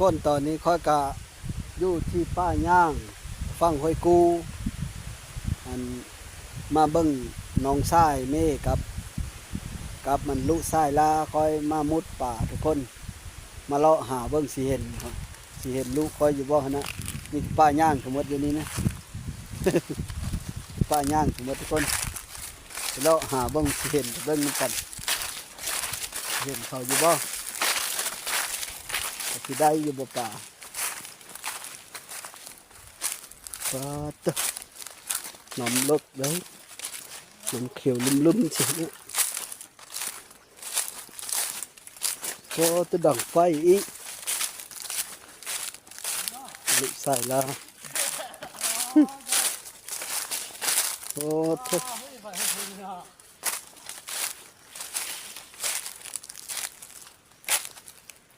คนตอนนี้ค่อยกะอยู่ที่ป้าย่างฟังห้อยกูอันมาเบิ่งน้องชายเมกับกับมันลูกชายลาค่อยมามุดป่าทุกคน มาเลาะหาเบิ่งสิเห็นครับสิเห็นลูกค่อยอยู่บ่หั่นะนี่ป้าย่างทั้งหมดอยู่นี่นะป้าย่างทั้งหมดทุกคนเลาะหาเบิ่งสิเห็นเบิ่งนกันเห็นเขาอยู่บ่ สิได้อยู่บ่ป่าปาตะน้ำเลิกเลยน้ำเขียวลุ่มๆสิเนี่ยก็จะดังไฟอีกลุใส่แล้วโอ้ทุก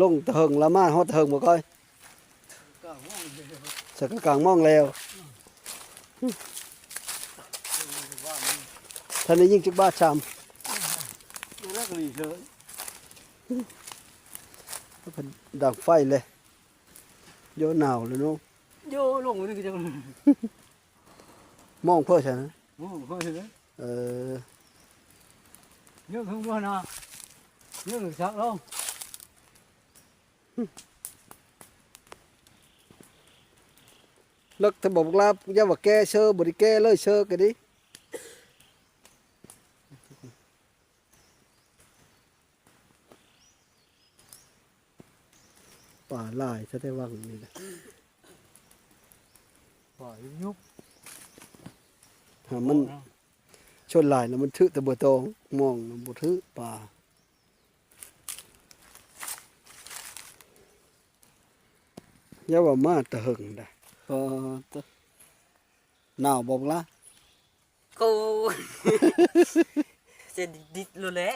ลงเถิงละมาฮอดเถิงบ่ก้อยสักกลางมองแล้วท่านนี้ยิ่งจิกบ้าชามรักลีเฉยเพิ่นดังไฟเลยโยหนาวเลยเนาะโยลงนี่ก็จะมองเพื่อฉันนะโอ้ก็เห็นเลยเออเยอะขึ้นมานะเยอะสักลง เลิกถ้าบอกลาอย่าว่าแก้เชอบ่ได้แก้เลยเชอก็ดิป่าหลายซะได้วังนี่นะปล่อยยุบหามันชนหลายแล้วมันทึแต่บ่ตองมองแล้วบ่ทึป่า อย่าว่ามาแตะหึงได้เออตะหนาวบอกละกูจะดิดเลยแหละ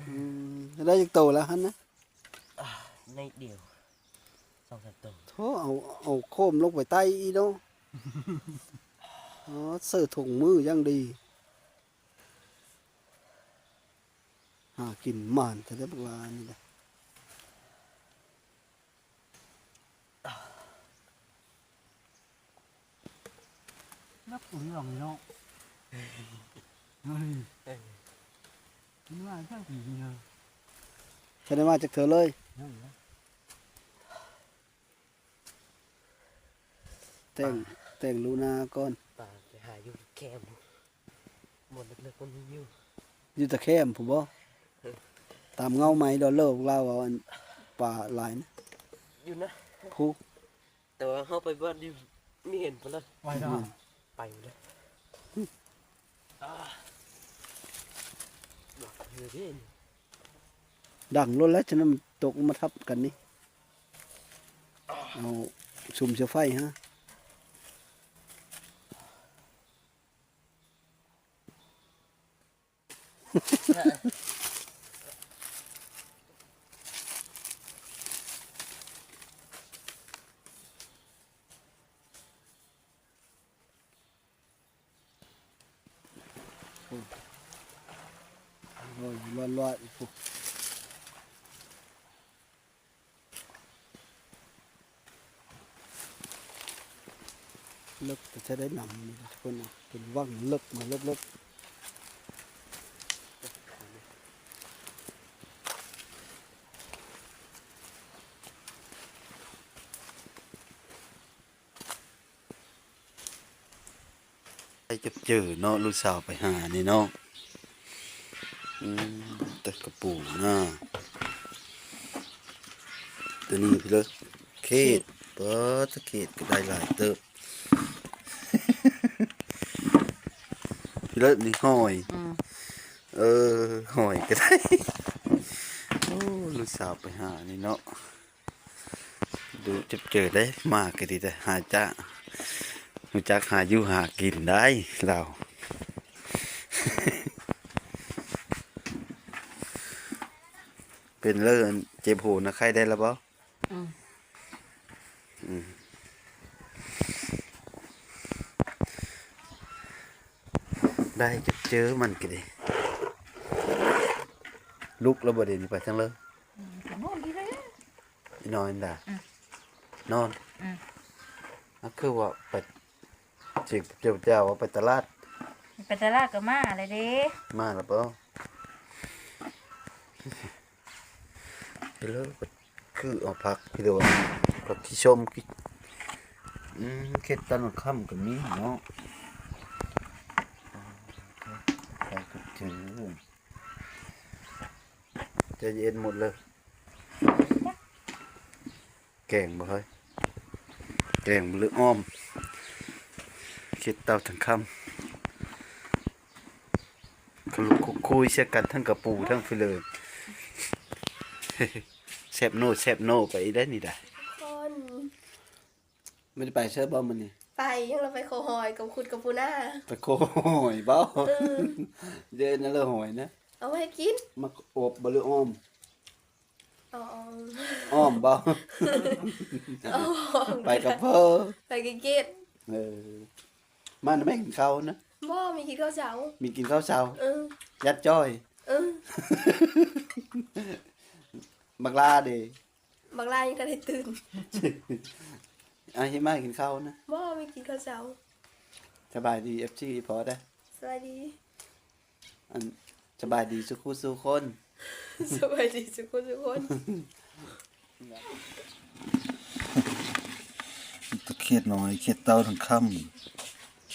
อืมได้จักโตแล้วหั่นนะในเดียวสองสามตัวโธ่เอาเอาโคมลงไปใต้อีเนาะอ๋อเสื้อถุงมือยังดีหากินหมานแต่ได้บักลานี่แหละ นักปุ๋ยหลงเนาะนี่มันว่าช่างผีเนาะฉันได้มาจากเธอเลยนั่นนะแต่งแต่งลูนาก่อนป่าไปหาอยู่แคมหมดเล็กๆมันมีอยู่อยู่ตะแคมผมบ่ตามเงาไม้ดอลเลอร์พวกเราเอาอันป่าหลายนะอยู่นะผู้แต่ว่าเข้าไปบ้านดิไม่เห็นพลันไว้เนาะ ไปเลยบอกเฮ้ยพี่ดังรถแล้วฉะนั้นมันตกมาทับกันนี่เอาซุ่มเสือไฟฮะ โอ้ยร้อนร้อนอีกพวกเลิก จะได้นำนี่ทุกคนนะเป็นว่างเลิกมาเลิกเลิกไปจับเจอเนาะลูกสาวไปหานี่เนาะอืมแต่กระปูนะตัวนี้พี่เลยเขตเปิดตะเขตก็ได้หลายเติบ เลยนี่หอยเออหอยก็ได้ โอ้ลูกสาวไปหานี่เนาะดูจะเจอได้มากก็ดีแต่หาจ้ารู้จักหาอยู่หากินได้เราเป็นเรื่องเจ็บหูนะใครได้แล้วบ่อื ได้จะเจอมันก็ดีลุกแล้วบ่เดี๋ยวนี้ไปทั้งเลย Cảm ơn đi đấy. นอนด่ะอืมนอนอืมนั่นคือว่าไปจิกเจ้าเจ้าว่าไปตลาด ไปตลาดก็มาเลยเด้มาแล้วเปล่าไปเลยไปคือเอาพักพี่เดียวพักที่ชมกิอืมเข็ดตอนค่ำก็มีเนาะ จะเย็นหมดเลย แกงบ่เฮ้ยแกงหรืออ้อม คิดเตาถึงคำคุคุคุยเสียกันทั้งกระปูทั้งฟิเลยแซบโนแซบโนไปได้นี่ได้คนไม่ได้ไปเชิญบ่มันนี่ ไปยังเราไปโคหอยกับคุณกับปูน่าไปโคหอยบ่เดินนั่นเลยหอยนะเอาไว้ให้กินมาโอบบ่หรืออ้อมอ๋ออ้อมบ่อ๋อไปกับเพิ่นไปกินเกตเออมันไม่กินข้าวนะบ่มีกินข้าวเช้ามีกินข้าวเช้าเออยัดจ้อย เออบักลาเด้บางรายยังก็ได้ตื่น อาให้มากินข้าวนะ บ่มีกินข้าวเช้าสบายดี FG พอได้สวัสดี อันสบายดีสุขุสุคนสวัสดีทุกคนทุกคนตะเคียดน้อยเคียดเต้าทั้งค่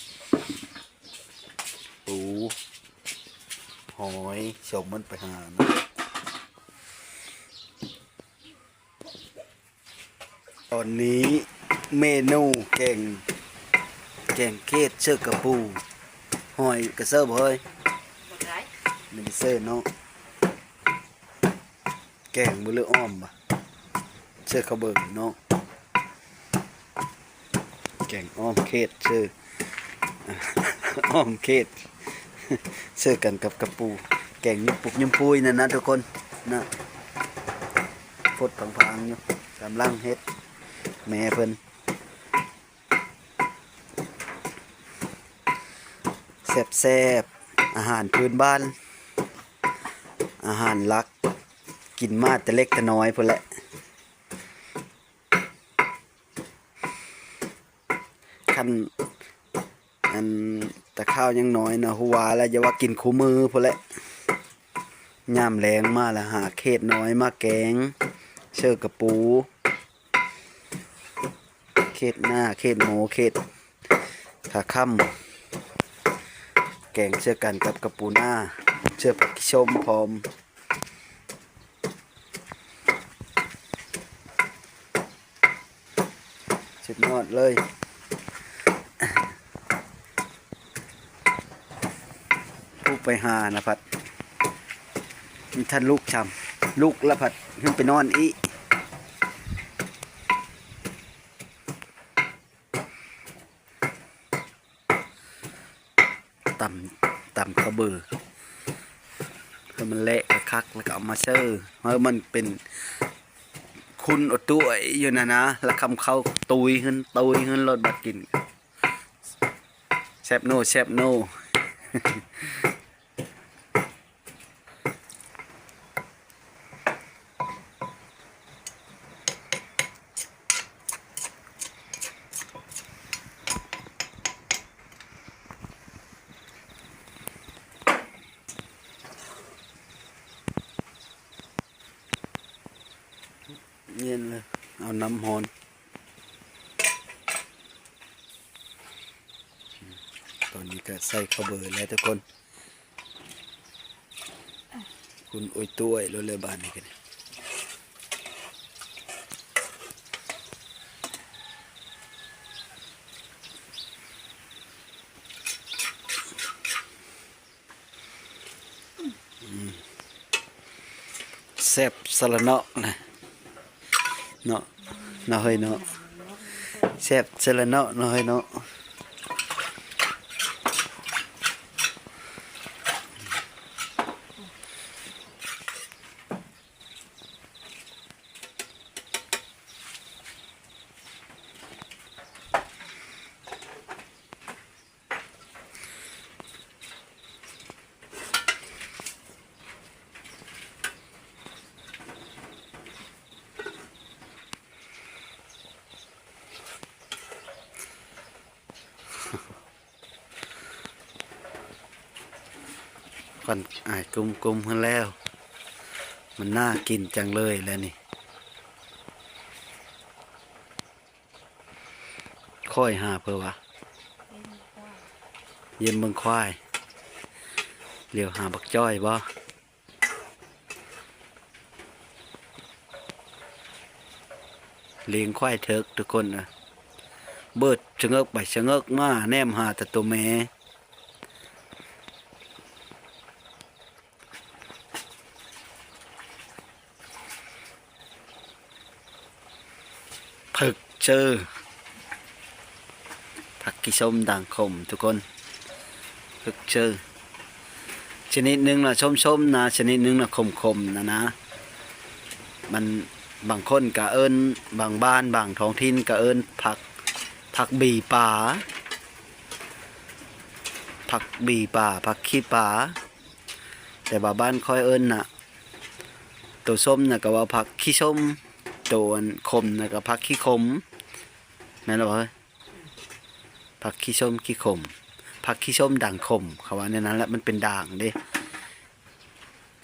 ำปูหอยชมมันไปหานะตอนนี้เมนูแกง แกงเกดเชือกกระปูหอยกระเซอร์บ่เฮ้ยม่ได้เซอร์เนาะแกงมือเลืออ้อมบ่เชือกกระเบิงเนาะแกงอ้อมเขตชื่ออ้อมเขตชื่อกันกับกระปู แกงยิ้มปุกยิ้มปุยนั่นนะทุกคนนะฟดพังๆอยู่กำลังเฮ็ดแม่เพิ่น แซ่บแซบๆอาหารพื้นบ้าน อาหารลัก กินมาแต่เล็กแต่น้อยพุ่นแหละคันอันแตะข้าวยังน้อยนะหัวแล้วอย่าว่ากินคู่มือพุ่นแหละยามแรงมาแล้วหาเขตน้อยมาแกง เชือกกระปู เขตหน้าเขตหมูเขตขาค่ำ แกงเชือกันกับกระปูหน้า เชือกผักชมพร้อมสุดยอดเลยลูกไปหานะพัดนี่ท่านลูกชำลูกละพัดขึ้นไปนอนอีต่ำต่ำกระ เบือให้มันเละคักแล้วก็เอามาเชอร์ให้มันเป็นคุณอดตัวอยู่นะนะ แล้วคำเข้าตุยขึ้นตุยขึ้นรถบัดกินแซบโนแซบโน เย็น เอาน้ำฮอนตอนนี้ก็ใส่ข้าวเบอร์แล้วทุกคน คุณอุ้ยตุ้ยรถเลยบานนี่กันแซ่บสละเนาะนะเนาะ น้อยเนาะแซ่บเสยละเนาะน้อยเนาะ ควันอายกลุมๆขึ้นแล้ว มันน่ากินจังเลยแล้วนี่ค่อยหาเพื่อวะเยี่ยมเบิ่งควายเลี้ยวหาบักจ้อยบ่เลี้ยงควายเถิกทุกคนนะเบิดชะเงกไปชะเงกมาแนมหาแต่ตัวแม่ ถึกเจอผักกีส้มด่างขมทุกคนพึกเจอชนิดหนึ่งนะส้มๆนะชนิดหนึ่งนะขมๆนะนะ มันบางคนก็เอิ้นบางบ้านบางท้องถิ่นก็เอิ้นผักผักบีป่าผักบีป่าผักขี้ป่าแต่ว่าบ้านค่อยเอิ้นน่ะตัวส้มน่ะก็ว่าผักขี้ส้ม ตัวอันขมน่ะก็ผักขี้ขมแม่นบ่เอ้ยผักขี้ส้มขี้ขมผักขี้ส้มด่างขมเขาว่าในนั้นแหละมันเป็นด่างเด้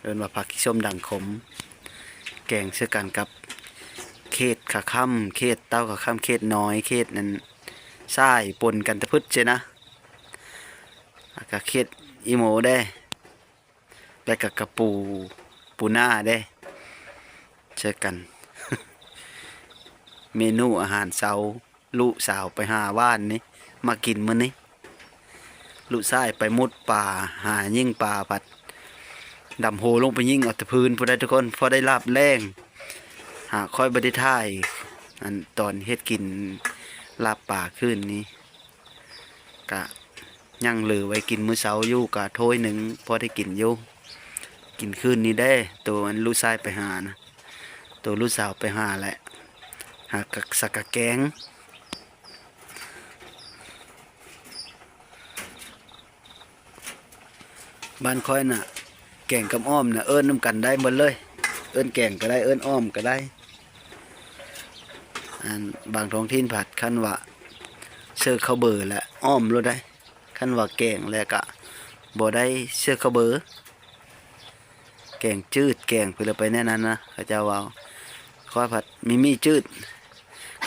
เรียนว่าผักขี้ส้มด่างขมแกงเชื่อกันกับเขตขาค่ำเขตเต้าขาค่ำเขตน้อยเขตนั้นทรายปนกันตะพึดเจนะกับเขตอีโมได้แล้วกับกระปูปูหน้าได้เชื่อกัน เมนูอาหารเช้าลูกสาวไปหาว่านนี่มากินมื้อนี้ลูกชายไปมุดป่าหายิ่งป่าผัดดำโหลงไปยิ่งเอาต่พื้นพอได้ทุกคนพอได้ลาบแรงหาค่อยบไดิท่ายอันตอนเฮ็ดกินลาบป่าขึ้นนี้กะยังเหลือไว้กินมื้อเช้าอยู่กะถ้วยหนึ่งพอได้กินอยู่กินคืนนี้ได้ ตัวอันลูกชายไปหานะตัวลูกสาวไปหาแหละ หากักสักกะแกงบ้านค่อยน่ะ แกงกับอ้อมน่ะเอิ้นน้ำกันได้หมดเลย เอิ้นแกงก็ได้เอิ้นอ้อมก็ได้อันบางท้องถิ่นผัดขั้นว่าเสื้อข้าวเบอร์และอ้อมรู้ได้ขั้นว่าแกงแล้วก็บ่ได้เสื้อข้าวเบอร์แกงจืดแกงไปเลยไปแน่นั้นนะเขาเจ้าว่าค่อยผัดมีมีจืด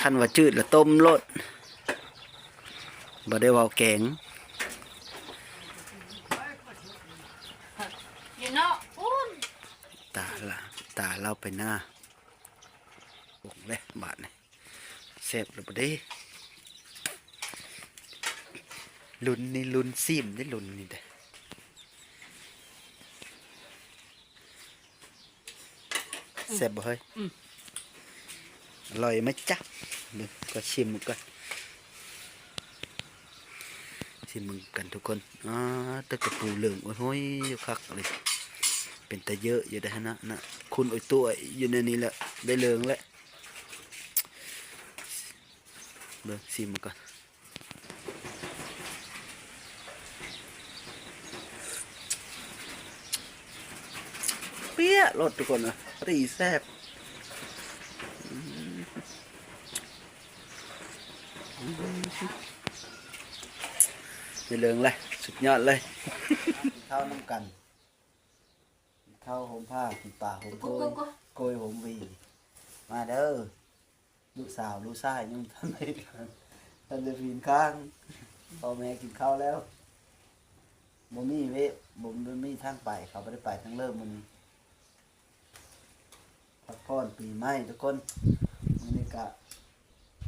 ขั้นว่าจืดแล้วต้มรสบ่ได้เว่าแกงอยู่เนาะอุ้นตาละตาเราไปหน้าโอ้เลยบาทนี่เสพหรือเปล่าเด้ลุนนี่ลุนซิมนี่ลุนนี่เด้เสพบ่เฮ้ยอร่อยไหมจ๊ะเดี๋ยวก็ชิมกันชิมมึงกันทุกคนอ่าตะกระปูเหลืองโอ้ยโหยคักเลยเป็นแต่เยอะอยู่ได้นะนะคุณไอ้ตัวอยู่ในนี้แหละได้เลืองแล้วเบิ่งซิมก่อนเปี้ยรสทุกคนนะรีแซบอืมอืม ได้เลืองเลย สุดยอดเลยข้าวน้ำกันข้าวหอมผ้ากินป่าหอมโกยโกยหอมวี มาเด้อลูกสาวลูกชายยังทำไม่ทันทันจะปีนข้างพ่อแม่กินข้าวแล้วบ่มีเวะบ่มีทางไป เขาไม่ได้ไปทั้งเริ่มมันนี้พักผ่อนปีใหม่ทุกคนมันนี้กะ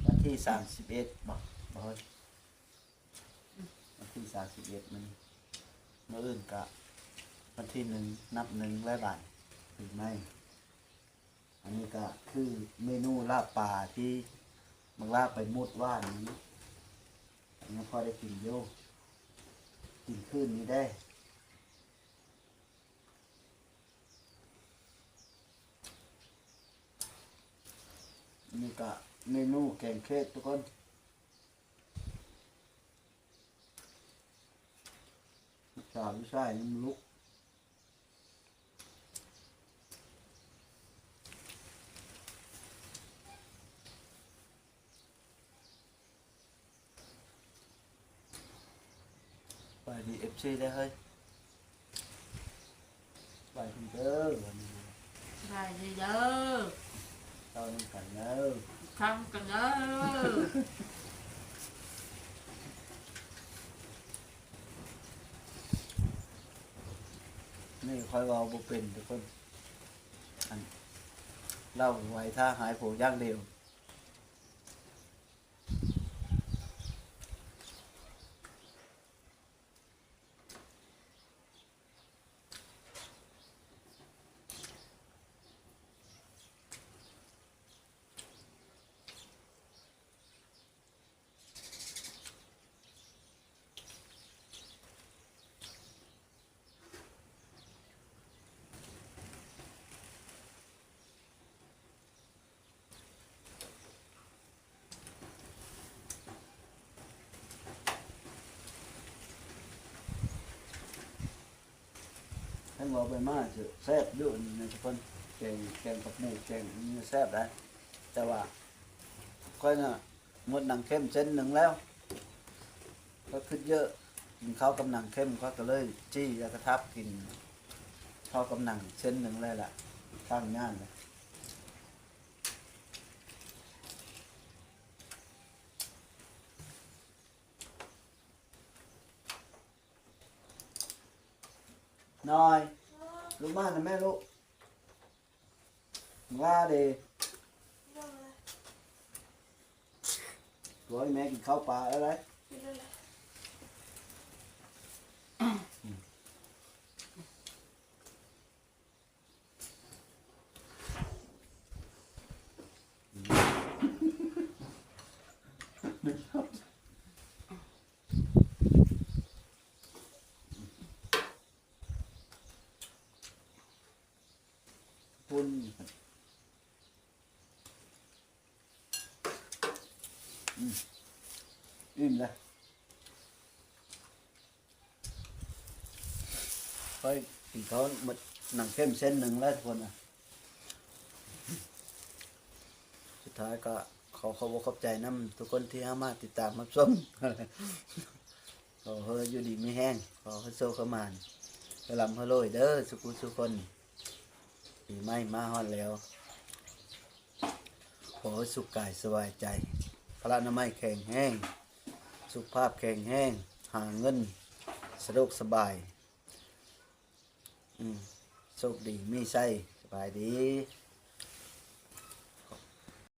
วันที่สามสิบเอ็ดบอกบอกเฮ้ย วันที่สามสิบเอ็ดมันเมื่ออื่นกะวันที่หนึ่งนับหนึ่งร้อยบาทหรือไม่อันนี้ก็คือเมนูลาบปลาที่บางลาบไปมุดว่านี้อันนี้พอได้กินโยกินขึ้นนี้ได้อันนี้ก็เมนูแกงเค็ดทุกคน ลูกสาวลูกชายยังลุกไปดีเอฟซีได้เฮ้ยไปคุณเด้อวันนี้ได้เด้อเจ้าน้ำ นี่คอยเว่าบ่เป็นทุกคนอันเล่าไว้ถ้าหายโผย่างเร็ว ให้บอกไปมาจะแซ่บด้วยนทุกคนแกงแกงกับหมูแกงนี่แซ่บได้แต่ว่าค่อยน่ะหมดหนังเข้มเส้นหนึ่งแล้ว ก็ขึ้นเยอะกินข้าวกับหนังเข้มก็ก็เลยจี้แล้วก็ทับกินข้าวกับหนังเส้นหนึ่งเลยล่ะข้างย่านเลย น้อยลูกบ้านนะแม่ลูกว่าเดร้อยแม่กินข้าวปลาอะไรปุ้นอื มอิ่มลยค่อยกินเขาหมดหนังเข้มเส้นหนึ่งแล้วทุกคนอะ สุดท้ายก็ขอขอบขอบใจน้ำทุกคนที่ห้ามาติดตามรับชมขอเฮออยู่ดีไม่แห้ง ขอให้โซขมานกระลำฮะโลยเด้อสุขุสุคน ปีใหม่มาฮอดแล้ว ขอสุขกายสบายใจ พระนามัยแข็งแห้ง สุขภาพแข็งแห้ง หาเงินสะดวกสบาย อืมโชคดีมีไส้สบายดี